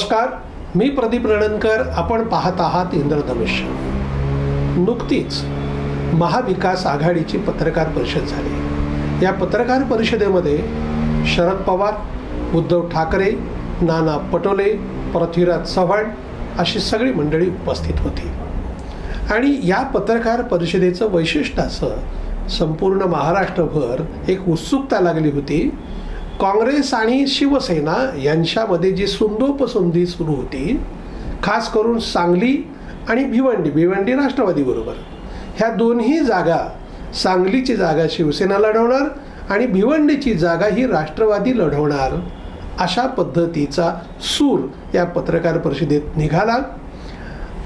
नमस्कार मी प्रदीप रणनकर आपण पाहत आहात इंद्रधनुष्य. नुकतीच महाविकास आघाडीची पत्रकार परिषद झाली. या पत्रकार परिषदेमध्ये शरद पवार उद्धव ठाकरे नाना पटोले पृथ्वीराज चव्हाण अशी सगळी मंडळी उपस्थित होती. आणि या पत्रकार परिषदेचं वैशिष्ट्य असं संपूर्ण महाराष्ट्रभर एक उत्सुकता लागली होती काँग्रेस आणि शिवसेना यांच्यामध्ये जी सुंदोपसुंदी सुरू होती खास करून सांगली आणि भिवंडी भिवंडी राष्ट्रवादीबरोबर ह्या दोन्ही जागा सांगलीची जागा शिवसेना लढवणार आणि भिवंडीची जागा ही राष्ट्रवादी लढवणार अशा पद्धतीचा सूर या पत्रकार परिषदेत निघाला.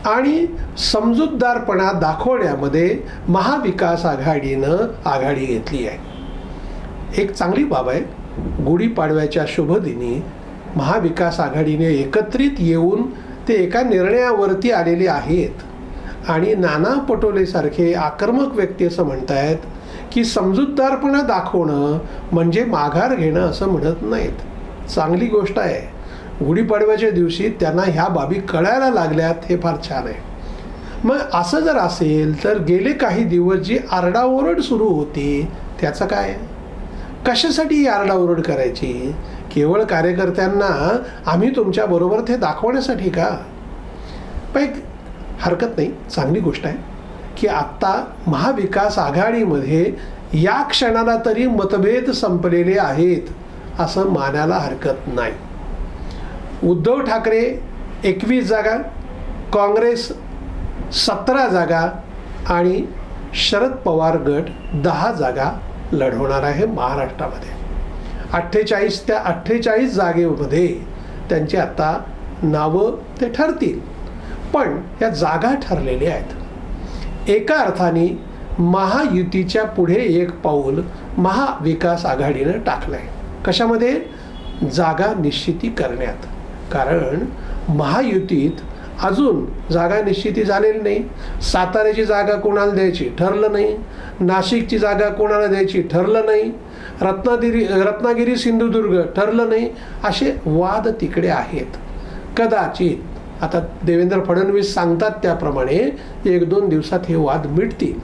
आणि समजूतदारपणा दाखवण्यामध्ये महाविकास आघाडीनं आघाडी घेतली आहे. एक चांगली बाब आहे गुढीपाडव्याच्या शुभदिनी महाविकास आघाडीने एकत्रित येऊन ते एका निर्णयावरती आलेले आहेत. आणि नाना पटोलेसारखे आक्रमक व्यक्ती असं म्हणतायत की समजूतदारपणा दाखवणं म्हणजे माघार घेणं असं म्हणत नाहीत. चांगली गोष्ट आहे. गुढीपाडव्याच्या दिवशी त्यांना ह्या बाबी कळायला लागल्यात हे फार छान आहे. मग असं जर असेल तर गेले काही दिवस जी आरडाओरड सुरू होती त्याचं काय? कशासाठी आरडाओरड करायची? केवळ कार्यकर्त्यांना आम्ही तुमच्याबरोबर ते दाखवण्यासाठी का? पण एक हरकत नाही. चांगली गोष्ट आहे की आत्ता महाविकास आघाडीमध्ये या क्षणाला तरी मतभेद संपलेले आहेत असं मानायला हरकत नाही. उद्धव ठाकरे एकवीस जागा काँग्रेस सतरा जागा आणि शरद पवार गट दहा जागा लढवणार आहे महाराष्ट्रामध्ये. अठ्ठेचाळीस त्या अठ्ठेचाळीस जागेमध्ये त्यांची आता नावं ते ठरतील. पण या जागा ठरलेल्या आहेत. एका अर्थाने महायुतीच्या पुढे एक पाऊल महाविकास आघाडीनं टाकलं आहे कशामध्ये? जागा निश्चिती करण्यात. कारण महायुतीत अजून जागा निश्चिती झालेली नाही. साताऱ्याची जागा कोणाला द्यायची ठरलं नाही. नाशिकची जागा कोणाला द्यायची ठरलं नाही. रत्नागिरी रत्नागिरी सिंधुदुर्ग ठरलं नाही. असे वाद तिकडे आहेत. कदाचित आता देवेंद्र फडणवीस सांगतात त्याप्रमाणे एक दोन दिवसात हे वाद मिटतील.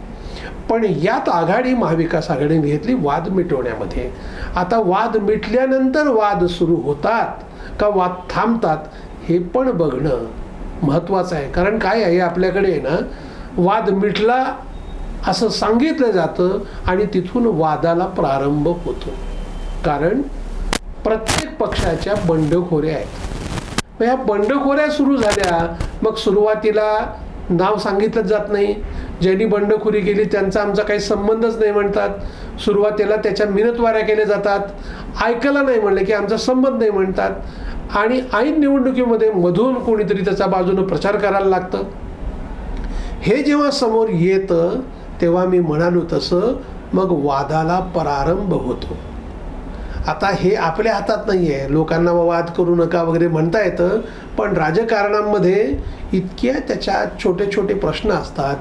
पण यात आघाडी महाविकास आघाडीने घेतली वाद मिटवण्यामध्ये. आता वाद मिटल्यानंतर वाद सुरू होतात का वाद थांबतात हे पण बघणं महत्त्वाचं आहे. कारण काय आहे आपल्याकडे ना वाद मिटला असं सांगितलं जातं आणि तिथून वादाला प्रारंभ होतो. कारण प्रत्येक पक्षाच्या बंडखोऱ्या आहेत. मग ह्या बंडखोऱ्या सुरू झाल्या मग सुरुवातीला नाव सांगितलं जात नाही. ज्यांनी बंडखोरी केली त्यांचा आमचा काही संबंधच नाही म्हणतात. सुरुवातीला त्याच्या मिनतवाऱ्या केल्या जातात. ऐकायला नाही म्हणलं की आमचा संबंध नाही म्हणतात. आणि ऐन निवडणुकीमध्ये मधून कोणीतरी त्याच्या बाजूनं प्रचार करायला लागतं. हे जेव्हा समोर येतं तेव्हा मी म्हणालो तसं मग वादाला प्रारंभ होतो. आता हे आपल्या हातात नाही आहे लोकांना वाद करू नका वगैरे म्हणता येतं पण राजकारणामध्ये इतक्या त्याच्या छोटे छोटे प्रश्न असतात.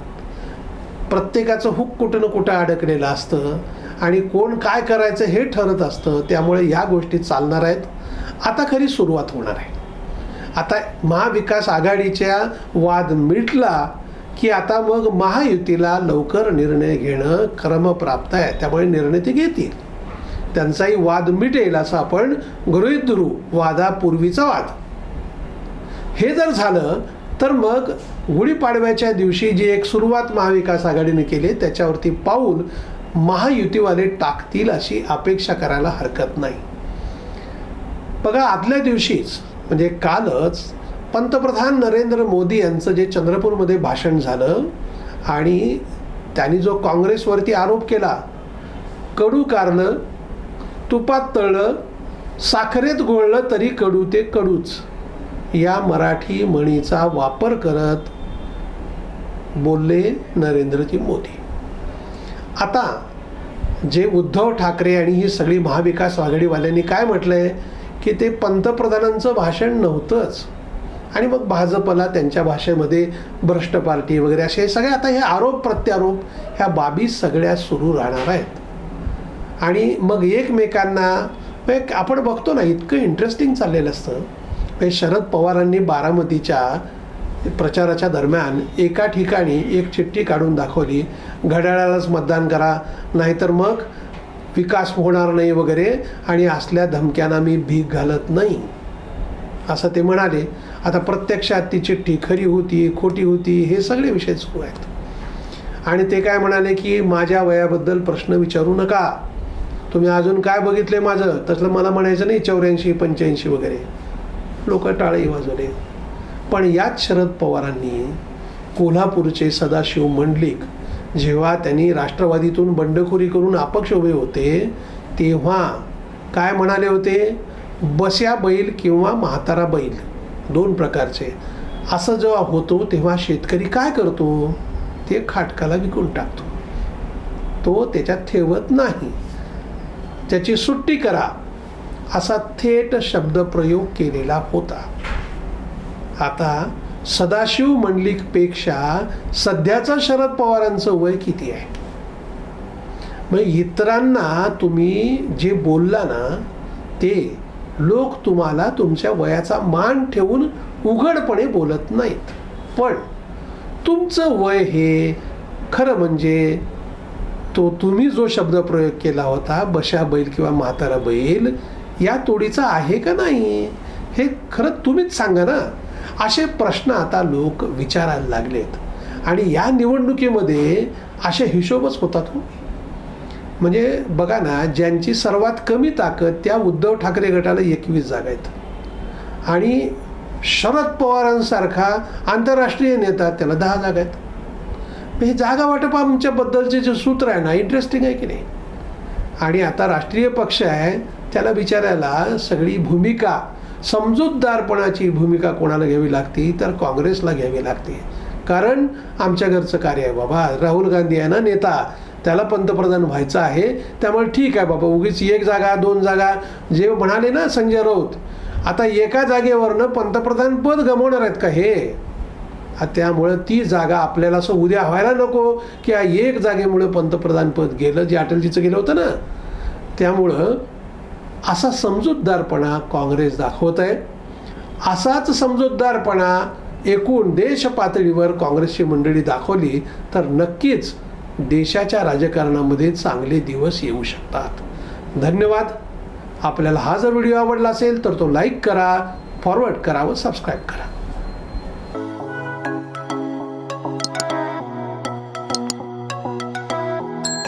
प्रत्येकाचं हुक कुठं ना कुठं अडकलेलं असतं आणि कोण काय करायचं हे ठरत असतं. त्यामुळे या गोष्टी चालणार आहेत. आता खरी सुरुवात होणार आहे. आता महाविकास आघाडीच्या वाद मिटला की आता मग महायुतीला लवकर निर्णय घेणं क्रमप्राप्त आहे. त्यामुळे निर्णय ते घेतील. त्यांचाही वाद मिटेल असं आपण गृहित धरू वादापूर्वीचा वाद. हे जर झालं तर मग गुढीपाडव्याच्या दिवशी जी एक सुरुवात महाविकास आघाडीने केली त्याच्यावरती पाऊल महायुतीवाले टाकतील अशी अपेक्षा करायला हरकत नाही. बघा आदल्या दिवशीच म्हणजे कालच पंतप्रधान नरेंद्र मोदी यांचं जे चंद्रपूरमध्ये भाषण झालं आणि त्यांनी जो काँग्रेसवरती आरोप केला कडू कारलं तुपात तळलं साखरेत घोळलं तरी कडू ते कडूच या मराठी म्हणीचा वापर करत बोलले नरेंद्रजी मोदी. आता जे उद्धव ठाकरे आणि ही सगळी महाविकास आघाडीवाल्यांनी काय म्हटलं आहे की ते पंतप्रधानांचं भाषण नव्हतंच. आणि मग भाजपला त्यांच्या भाषेमध्ये भ्रष्ट पार्टी वगैरे असे सगळे आता हे आरोप प्रत्यारोप ह्या बाबी सगळ्या सुरू राहणार आहेत. आणि मग एकमेकांना एक आपण बघतो ना इतकं इंटरेस्टिंग चाललेलं असतं. हे शरद पवारांनी बारामतीच्या प्रचाराच्या दरम्यान एका ठिकाणी एक चिठ्ठी काढून दाखवली घड्याळालाच मतदान करा नाहीतर मग विकास होणार नाही वगैरे आणि असल्या धमक्यांना मी भीक घालत नाही. असं ते म्हणाले. आता प्रत्यक्षात ती चिठ्ठी खरी होती खोटी होती हे सगळे विषय सुरू आहेत. आणि ते काय म्हणाले की माझ्या वयाबद्दल प्रश्न विचारू नका. तुम्ही अजून काय बघितले माझं? तसलं मला म्हणायचं नाही चौऱ्याऐंशी पंच्याऐंशी वगैरे. लोक टाळेही वाजवले. पण याच शरद पवारांनी कोल्हापूरचे सदाशिव मंडलिक जेव्हा त्यांनी राष्ट्रवादीतून बंडखोरी करून अपक्ष उभे होते तेव्हा काय म्हणाले होते? बस्या बैल किंवा म्हातारा बैल दोन प्रकारचे. असं जेव्हा होतो तेव्हा शेतकरी काय करतो? ते खाटकाला विकून टाकतो. तो त्याच्यात ठेवत नाही. त्याची सुट्टी करा असा थेट शब्दप्रयोग केलेला होता. आता सदाशिव मंडलिकपेक्षा सध्याचा शरद पवारांचं वय किती आहे? मग इतरांना तुम्ही जे बोलला ना ते लोक तुम्हाला तुमच्या वयाचा मान ठेवून उघडपणे बोलत नाहीत. पण तुमचं वय हे खरं म्हणजे तो तुम्ही जो शब्द प्रयोग केला होता बशा बैल किंवा म्हातारा बैल या तोडीचा आहे का नाही? हे खरं तुम्हीच सांगा ना. असे प्रश्न आता लोक विचारायला लागलेत. आणि या निवडणुकीमध्ये असे हिशोबच होतात हो. म्हणजे बघा ना ज्यांची सर्वात कमी ताकद त्या उद्धव ठाकरे गटाला एकवीस जागा आहेत. आणि शरद पवारांसारखा आंतरराष्ट्रीय नेता त्याला दहा जागा आहेत. हे जागा वाटप आमच्याबद्दलचे जे सूत्र आहे ना इंटरेस्टिंग आहे की नाही? आणि आता राष्ट्रीय पक्ष आहे त्याला विचारायला सगळी भूमिका समजूतदारपणाची भूमिका कोणाला घ्यावी लागते तर काँग्रेसला घ्यावी लागते. कारण आमच्या घरचं कार्य आहे बाबा. राहुल गांधी आहे ना नेता. त्याला पंतप्रधान व्हायचं आहे. त्यामुळे ठीक आहे बाबा. उगीच एक जागा दोन जागा. जे म्हणाले ना संजय राऊत आता एका जागेवरनं पंतप्रधान पद गमावणार आहेत का हे? त्यामुळं ती जागा आपल्याला असं उद्या व्हायला नको की एक जागेमुळे पंतप्रधान पद गेलं जे अटलजीचं गेलं होतं ना. त्यामुळं असा समजूतदारपणा काँग्रेस दाखवत आहे असाच समजूतदारपणा एकूण देश पातळीवर काँग्रेसची मंडळी दाखवली तर नक्कीच देशाच्या राजकारणामध्ये चांगले दिवस येऊ शकतात. धन्यवाद. आपल्याला हा जर व्हिडिओ आवडला असेल तर तो लाईक करा फॉरवर्ड करा व सबस्क्राईब करा.